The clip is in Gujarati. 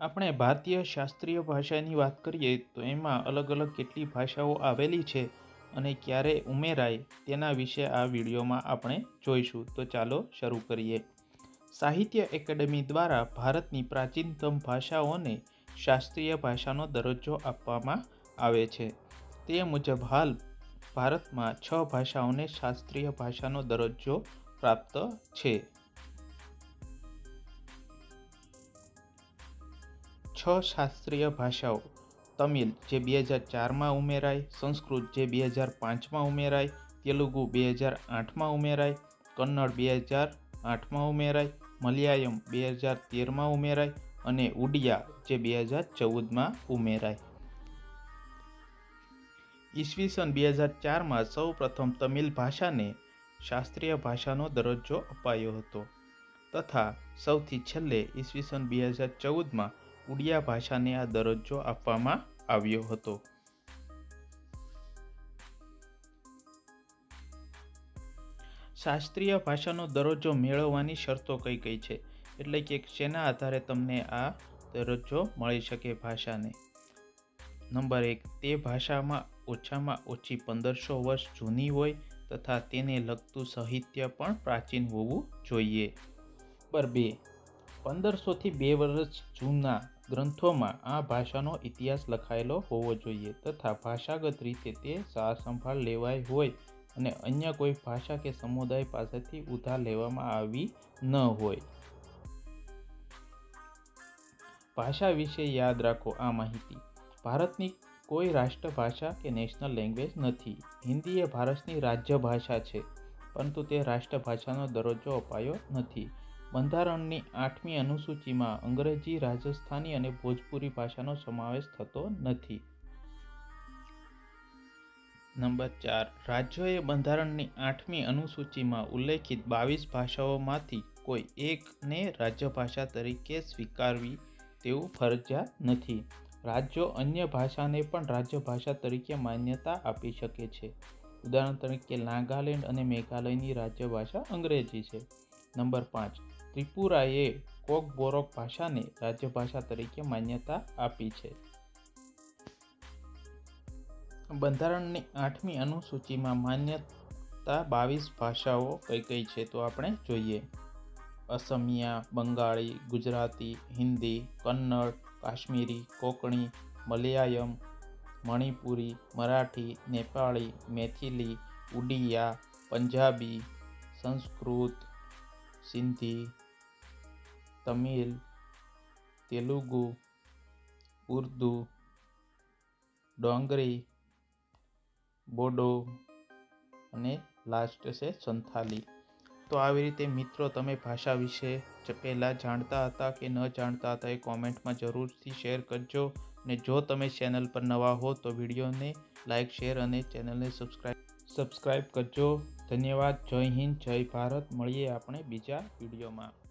આપણે ભારતીય શાસ્ત્રીય ભાષાની વાત કરીએ તો એમાં અલગ અલગ કેટલી ભાષાઓ આવેલી છે અને ક્યારે ઉમેરાય તેના વિશે આ વિડીયોમાં આપણે જોઈશું. તો ચાલો શરૂ કરીએ. સાહિત્ય એકેડેમી દ્વારા ભારતની પ્રાચીનતમ ભાષાઓને શાસ્ત્રીય ભાષાનો દરજ્જો આપવામાં આવે છે. તે મુજબ હાલ ભારતમાં છ ભાષાઓને શાસ્ત્રીય ભાષાનો દરજ્જો પ્રાપ્ત છે. છ શાસ્ત્રીય ભાષાઓ. તમિલ જે બે હજાર ચારમાં ઉમેરાય, સંસ્કૃત જે બે હજાર પાંચમાં ઉમેરાય, તેલુગુ બે હજાર આઠમાં ઉમેરાય, કન્નડ બે હજાર આઠમાં ઉમેરાય, મલયાલમ બે હજાર તેરમાં ઉમેરાય અને ઉડિયા જે બે હજાર ચૌદમાં ઉમેરાય. ઈસવીસન બે હજાર ચારમાં સૌ પ્રથમ તમિલ ભાષાને શાસ્ત્રીય ભાષાનો દરજ્જો અપાયો હતો. તથા સૌથી છેલ્લે ઈસવીસન બે હજાર ચૌદમાં ઉડિયા ભાષાને આ દરજ્જો આપવામાં આવ્યો હતો. શાસ્ત્રીય ભાષાનો દરજ્જો મેળવવાની શરતો કઈ કઈ છે? એટલે કે શેના આધારે તમને આ દરજ્જો મળી શકે ભાષાને? નંબર એક, તે ભાષામાં ઓછામાં ઓછી પંદરસો વર્ષ જૂની હોય તથા તેને લગતું સાહિત્ય પણ પ્રાચીન હોવું જોઈએ. નંબર બે, પંદરસોથી બે વર્ષ જૂના ગ્રંથોમાં આ ભાષાનો ઇતિહાસ લખાયેલો હોવો જોઈએ તથા ભાષાગત રીતે તે સારસંભાળ લેવાય હોય અને અન્ય કોઈ ભાષા કે સમુદાય પાસેથી ઉધાર લેવામાં આવી ન હોય. ભાષા વિશે યાદ રાખો આ માહિતી. ભારતની કોઈ રાષ્ટ્રભાષા કે નેશનલ લેંગ્વેજ નથી. હિન્દી એ ભારતની રાજ્ય ભાષા છે, પરંતુ તે રાષ્ટ્રભાષાનો દરજ્જો અપાયો નથી. બંધારણની આઠમી અનુસૂચિમાં અંગ્રેજી, રાજસ્થાની અને ભોજપુરી ભાષાનો સમાવેશ થતો નથી. નંબર ચાર. રાજ્યોએ બંધારણની આઠમી અનુસૂચિમાં ઉલ્લેખિત બાવીસ ભાષાઓમાંથી કોઈ એકને રાજ્યભાષા તરીકે સ્વીકારવી તેવું ફરજિયાત નથી. રાજ્યો અન્ય ભાષાને પણ રાજ્યભાષા તરીકે માન્યતા આપી શકે છે. ઉદાહરણ તરીકે નાગાલેન્ડ અને મેઘાલયની રાજ્યભાષા અંગ્રેજી છે. નંબર પાંચ. ત્રિપુરાએ કોકબોરોક ભાષાને રાજ્યભાષા તરીકે માન્યતા આપી છે. બંધારણની આઠમી અનુસૂચિમાં માન્યતા બાવીસ ભાષાઓ કઈ કઈ છે તો આપણે જોઈએ. અસમિયા, બંગાળી, ગુજરાતી, હિન્દી, કન્નડ, કાશ્મીરી, કોકણી, મલયાલમ, મણિપુરી, મરાઠી, નેપાળી, મેથિલી, ઉડિયા, પંજાબી, સંસ્કૃત, સિંધી તમિલ, તેલુગુ, ઉર્દુ, ડોંગરી, બોડો અને લાસ્ટ છે સંથાલી. તો આવી રીતે મિત્રો તમે ભાષા વિશે પહેલાં જાણતા હતા કે ન જાણતા હતા એ કોમેન્ટમાં જરૂરથી શેર કરજો ને જો તમે ચેનલ પર નવા હો તો વિડીયોને લાઇક શેર અને ચેનલને સબસ્ક્રાઈબ સબસ્ક્રાઈબ કરજો. ધન્યવાદ. જય હિન્દ, જય ભારત. મળીએ આપણે બીજા વિડીયોમાં.